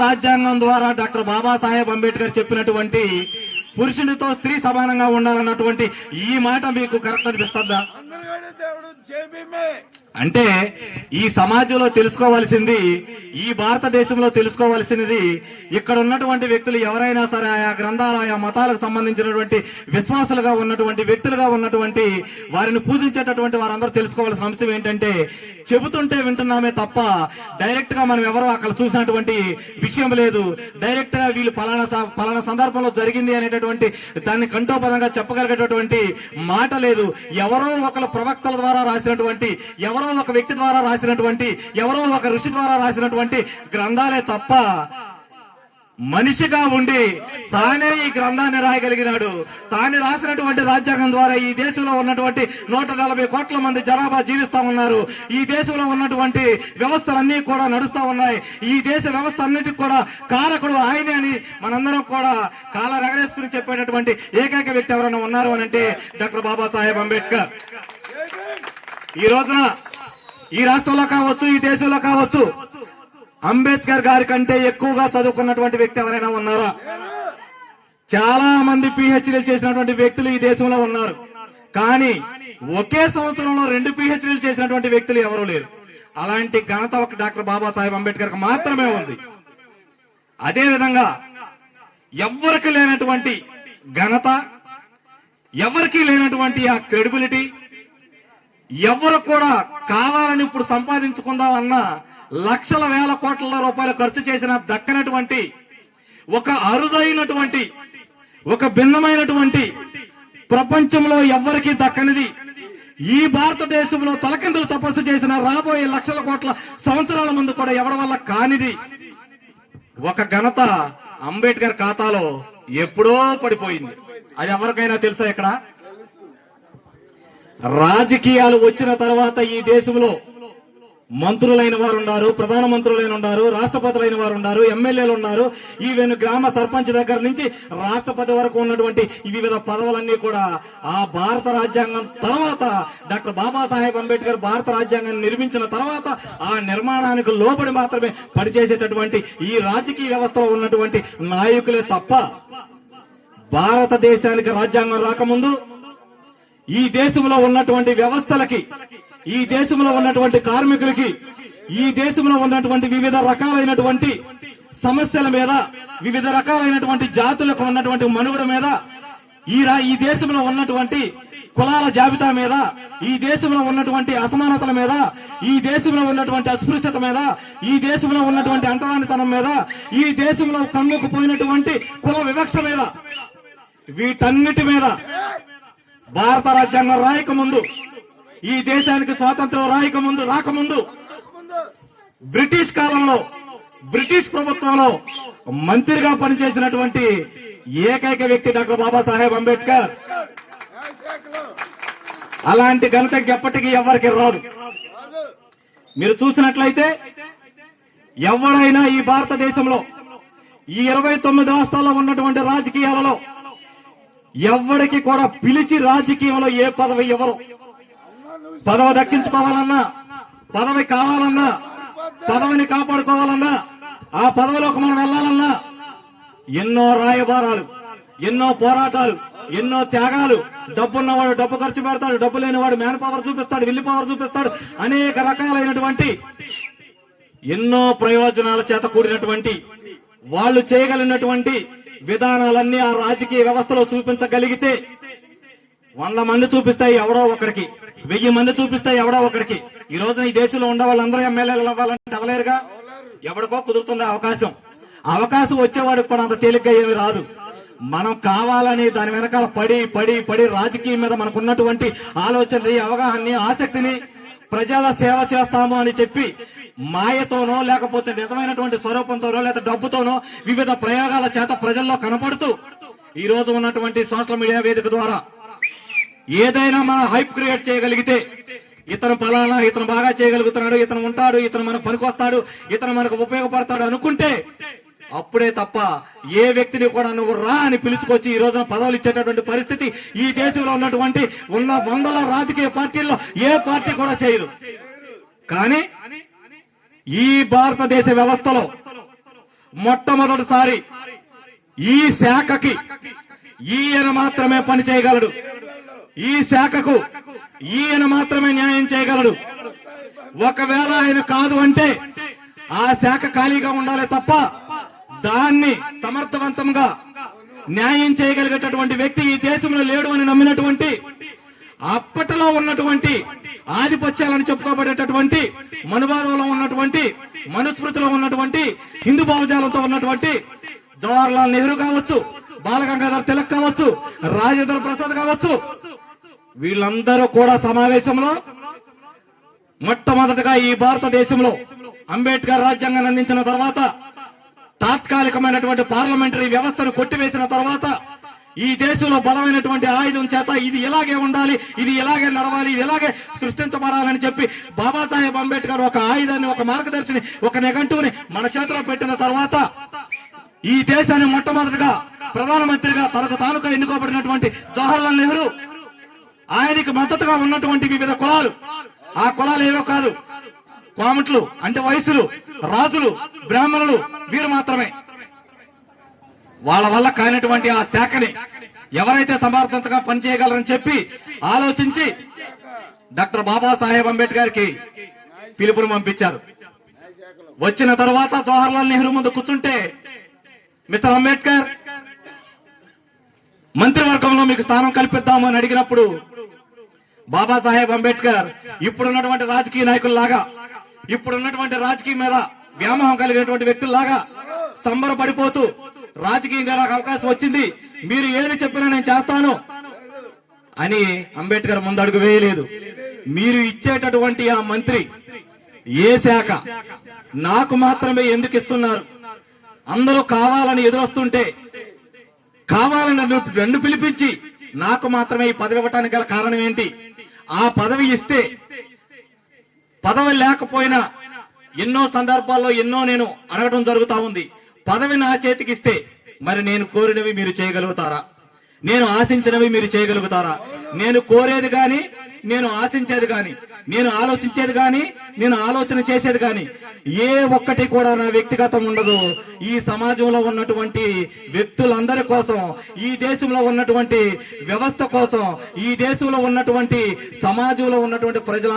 రాజ్యాంగం ద్వారా డాక్టర్ బాబాసాహెబ్ అంబేద్కర్ చెప్పినటువంటి పురుషునితో స్త్రీ సమానంగా ఉండాలన్నటువంటి ఈ మాట మీకు కరెక్ట్ అనిపిస్తుందా? అంటే ఈ సమాజంలో తెలుసుకోవాల్సింది ఈ భారతదేశంలో తెలుసుకోవాల్సినది ఇక్కడ ఉన్నటువంటి వ్యక్తులు ఎవరైనా సరే ఆయా గ్రంథాలు ఆయా మతాలకు సంబంధించినటువంటి విశ్వాసులుగా ఉన్నటువంటి వ్యక్తులుగా ఉన్నటువంటి వారిని పూజించేటటువంటి వారందరూ తెలుసుకోవాల్సిన అంశం ఏంటంటే చెబుతుంటే వింటున్నామే తప్ప డైరెక్ట్గా మనం ఎవరో అక్కడ చూసినటువంటి విషయం లేదు. డైరెక్ట్గా వీళ్ళు పలానా స- పలానా సందర్భంలో జరిగింది అనేటటువంటి దాన్ని కంఠోపదంగా చెప్పగలిగేటటువంటి మాట లేదు. ఎవరో ఒకరు ప్రవక్తల ద్వారా రాసినటువంటి ఎవరు ఎవరో ఒక వ్యక్తి ద్వారా రాసినటువంటి ఎవరో ఒక ఋషి ద్వారా రాసినటువంటి గ్రంథాలే తప్ప మనిషిగా ఉండి తానే ఈ గ్రంథాన్ని రాయగలిగినాడు. తాను రాసినటువంటి రాజ్యాంగం ద్వారా ఈ దేశంలో ఉన్నటువంటి నూట నలభై కోట్ల మంది జనాభా జీవిస్తా ఉన్నారు. ఈ దేశంలో ఉన్నటువంటి వ్యవస్థలన్నీ కూడా నడుస్తూ ఉన్నాయి. ఈ దేశ వ్యవస్థ అన్నిటికి కూడా కారకుడు ఆయనే అని మనందరం కూడా కాల రగరేసుకుని చెప్పేటటువంటి ఏకైక వ్యక్తి ఎవరైనా ఉన్నారు అని అంటే డాక్టర్ బాబాసాహెబ్ అంబేద్కర్. ఈ రోజున ఈ రాష్ట్రంలో కావచ్చు ఈ దేశంలో కావచ్చు అంబేద్కర్ గారి కంటే ఎక్కువగా చదువుకున్నటువంటి వ్యక్తి ఎవరైనా ఉన్నారా? చాలా మంది పిహెచ్డీలు చేసినటువంటి వ్యక్తులు ఈ దేశంలో ఉన్నారు. కానీ ఒకే సంవత్సరంలో రెండు పిహెచ్డీలు చేసినటువంటి వ్యక్తులు ఎవరూ లేరు. అలాంటి ఘనత ఒక డాక్టర్ బాబాసాహెబ్ అంబేద్కర్ మాత్రమే ఉంది. అదే విధంగా ఎవ్వరికి లేనటువంటి ఘనత ఎవరికి లేనటువంటి ఆ క్రెడిబిలిటీ ఎవరు కూడా కావాలని ఇప్పుడు సంపాదించుకుందాం అన్న లక్షల వేల కోట్ల రూపాయలు ఖర్చు చేసిన దక్కనటువంటి ఒక అరుదైనటువంటి ఒక భిన్నమైనటువంటి ప్రపంచంలో ఎవ్వరికీ దక్కనిది. ఈ భారతదేశంలో తలకిందులు తపస్సు చేసిన రాబోయే లక్షల కోట్ల సంవత్సరాల ముందు కూడా ఎవరి వల్ల కానిది? ఒక ఘనత అంబేద్కర్ ఖాతాలో ఎప్పుడో పడిపోయింది. అది ఎవరికైనా తెలుసా ఇక్కడ? రాజకీయాలు వచ్చిన తర్వాత ఈ దేశంలో మంత్రులైన వారు ఉన్నారు ప్రధాన మంత్రులైన ఉన్నారు రాష్ట్రపతులైన వారు ఉన్నారు ఎమ్మెల్యేలు ఉన్నారు ఈవెన్ గ్రామ సర్పంచ్ దగ్గర నుంచి రాష్ట్రపతి వరకు ఉన్నటువంటి ఈ వివిధ పదవులన్నీ కూడా ఆ భారత రాజ్యాంగం తర్వాత డాక్టర్ బాబాసాహెబ్ అంబేద్కర్ భారత రాజ్యాంగాన్ని నిర్మించిన తర్వాత ఆ నిర్మాణానికి లోబడి మాత్రమే పనిచేసేటటువంటి ఈ రాజకీయ వ్యవస్థలో ఉన్నటువంటి నాయకులే తప్ప భారతదేశానికి రాజ్యాంగం రాకముందు ఈ దేశంలో ఉన్నటువంటి వ్యవస్థలకి ఈ దేశంలో ఉన్నటువంటి కార్మికులకి ఈ దేశంలో ఉన్నటువంటి వివిధ రకాలైనటువంటి సమస్యల మీద వివిధ రకాలైనటువంటి జాతులకు ఉన్నటువంటి మనుగడ మీద ఈ ఈ దేశంలో ఉన్నటువంటి కులాల జాబితా మీద ఈ దేశంలో ఉన్నటువంటి అసమానతల మీద ఈ దేశంలో ఉన్నటువంటి అస్పృశ్యత మీద ఈ దేశంలో ఉన్నటువంటి అంటరానితనం మీద ఈ దేశంలో కమ్ముకు పోయినటువంటి కుల వివక్ష మీద వీటన్నిటి మీద భారత రాజ్యాంగం రాయక ముందు ఈ దేశానికి స్వాతంత్రం రాయక ముందు రాకముందు బ్రిటిష్ కాలంలో బ్రిటిష్ ప్రభుత్వంలో మంత్రిగా పనిచేసినటువంటి ఏకైక వ్యక్తి డాక్టర్ బాబాసాహెబ్ అంబేద్కర్. అలాంటి ఘనత ఎప్పటికీ ఎవరికి రాదు రాదు. మీరు చూసినట్లయితే ఎవరైనా ఈ భారతదేశంలో ఈ ఇరవై తొమ్మిది రాష్ట్రాల్లో ఉన్నటువంటి రాజకీయాలలో ఎవరికి కూడా పిలిచి రాజకీయంలో ఏ పదవి ఇవ్వరు. పదవి దక్కించుకోవాలన్నా పదవి కావాలన్నా పదవిని కాపాడుకోవాలన్నా ఆ పదవిలోకి మనం వెళ్ళాలన్నా ఎన్నో రాయబారాలు ఎన్నో పోరాటాలు ఎన్నో త్యాగాలు డబ్బున్నవాడు డబ్బు ఖర్చు పెడతాడు డబ్బు లేనివాడు మ్యాన్ పవర్ చూపిస్తాడు విల్లి పవర్ చూపిస్తాడు అనేక రకాలైనటువంటి ఎన్నో ప్రయోజనాల చేత కూడినటువంటి వాళ్ళు చేయగలిగినటువంటి విధానాలన్నీ ఆ రాజకీయ వ్యవస్థలో చూపించగలిగితే వంద మంది చూపిస్తాయి ఎవడో ఒకరికి వెయ్యి మంది చూపిస్తాయి ఎవడో ఒకరికి. ఈ రోజున ఈ దేశంలో ఉండే వాళ్ళందరూ ఎమ్మెల్యేలు అవ్వాలంటే అవ్వలేరుగా? ఎవడికో కుదురుతుంది అవకాశం. అవకాశం వచ్చేవాడికి కూడా అంత తేలిగ్గా ఏమి రాదు. మనం కావాలని దాని వెనకాల పడి పడి పడి రాజకీయం మీద మనకున్నటువంటి ఆలోచనని అవగాహనని ఆసక్తిని ప్రజల సేవ చేస్తాము అని చెప్పి మాయతోనో లేకపోతే నిజమైనటువంటి స్వరూపంతోనో లేదా డబ్బుతోనో వివిధ ప్రయోగాల చేత ప్రజల్లో కనపడుతూ ఈ రోజు ఉన్నటువంటి సోషల్ మీడియా వేదిక ద్వారా ఏదైనా మన హైప్ క్రియేట్ చేయగలిగితే ఇతను ఫలానా ఇతను బాగా చేయగలుగుతున్నాడు ఇతను ఉంటాడు ఇతను మనకు పనికొస్తాడు ఇతను మనకు ఉపయోగపడతాడు అనుకుంటే అప్పుడే తప్ప ఏ వ్యక్తిని కూడా నువ్వు రా అని పిలుచుకొచ్చి ఈ రోజున పదవులు ఇచ్చేటటువంటి పరిస్థితి ఈ దేశంలో ఉన్నటువంటి ఉన్న వందల రాజకీయ పార్టీల్లో ఏ పార్టీ కూడా చేయదు. కానీ ఈ భారతదేశ వ్యవస్థలో మొట్టమొదటిసారి ఈ శాఖకి ఈయన మాత్రమే పని చేయగలడు. ఈ శాఖకు ఈయన మాత్రమే న్యాయం చేయగలడు. ఒకవేళ ఆయన కాదు అంటే ఆ శాఖ ఖాళీగా ఉండాలి తప్ప దాన్ని సమర్థవంతంగా న్యాయం చేయగలిగేటటువంటి వ్యక్తి ఈ దేశంలో లేడు అని నమ్మినటువంటి అప్పటిలో ఉన్నటువంటి ఆధిపత్యాలని చెప్పుకోబడేటటువంటి మనుభావంలో ఉన్నటువంటి మనుస్మృతిలో ఉన్నటువంటి హిందూ భావజాలంతో ఉన్నటువంటి జవహర్లాల్ నెహ్రూ కావచ్చు బాలగంగాధర్ తిలక్ కావచ్చు రాజేంద్ర ప్రసాద్ కావచ్చు. వీళ్ళందరూ కూడా సమావేశంలో మొట్టమొదటగా ఈ భారతదేశంలో అంబేద్కర్ రాజ్యాంగాన్ని అందించిన తర్వాత తాత్కాలికమైనటువంటి పార్లమెంటరీ వ్యవస్థను కొట్టివేసిన తర్వాత ఈ దేశంలో బలమైనటువంటి ఆయుధం చేత ఇది ఇలాగే ఉండాలి ఇది ఇలాగే నడవాలి ఇది ఇలాగే సృష్టించబడాలని చెప్పి బాబాసాహెబ్ అంబేద్కర్ ఒక ఆయుధాన్ని ఒక మార్గదర్శిని ఒక నిఘంటువుని మన చేతిలో పెట్టిన తర్వాత ఈ దేశాన్ని మొట్టమొదటిగా ప్రధానమంత్రిగా తనకు తానుగా ఎన్నుకోబడినటువంటి జవహర్లాల్ నెహ్రూ ఆయనకి మద్దతుగా ఉన్నటువంటి వివిధ కులాలు. ఆ కులాలు ఏవో కాదు. కోమట్లు అంటే వయసులు రాజులు బ్రాహ్మణులు వీరు మాత్రమే. వాళ్ళ వల్ల కానిటువంటి ఆ శాఖని ఎవరైతే సమర్థంతగా పనిచేయగలరని చెప్పి ఆలోచించి డాక్టర్ బాబాసాహెబ్ అంబేద్కర్కి పిలుపుని పంపించారు. వచ్చిన తర్వాత జవహర్లాల్ నెహ్రూ ముందు కూర్చుంటే మిస్టర్ అంబేద్కర్ మంత్రివర్గంలో మీకు స్థానం కల్పిద్దామని అడిగినప్పుడు బాబాసాహెబ్ అంబేద్కర్ ఇప్పుడున్నటువంటి రాజకీయ నాయకుల్లాగా ఇప్పుడున్నటువంటి రాజకీయ మీద వ్యామోహం కలిగినటువంటి వ్యక్తుల్లాగా సంబరపడిపోతూ రాజకీయంగా నాకు అవకాశం వచ్చింది. మీరు ఏది చెప్పినా నేను చేస్తాను. అని అంబేద్కర్ ముందడుగు వేయలేదు. మీరు ఇచ్చేటటువంటి ఆ మంత్రి ఏ శాఖ? నాకు మాత్రమే ఎందుకు ఇస్తున్నారు? అందరూ కావాలని ఎదురొస్తుంటే కావాలని నన్ను నన్ను పిలిపించి నాకు మాత్రమే ఈ పదవి ఇవ్వటానికి గల కారణం ఏంటి? ఆ పదవి ఇస్తే పదవి లేకపోయినా ఎన్నో సందర్భాల్లో ఎన్నో నేను అడగడం జరుగుతా ఉంది. పదవి నా చేతికి ఇస్తే మరి నేను కోరినవి మీరు చేయగలుగుతారా? నేను ఆశించినవి మీరు చేయగలుగుతారా? నేను కోరేది కానీ నేను ఆశించేది కానీ నేను ఆలోచించేది కానీ నేను ఆలోచన చేసేది కానీ ఏ ఒక్కటి కూడా నా వ్యక్తిగతం ఉండదు. ఈ సమాజంలో ఉన్నటువంటి వ్యక్తులందరి కోసం ఈ దేశంలో ఉన్నటువంటి వ్యవస్థ కోసం ఈ దేశంలో ఉన్నటువంటి సమాజంలో ఉన్నటువంటి ప్రజల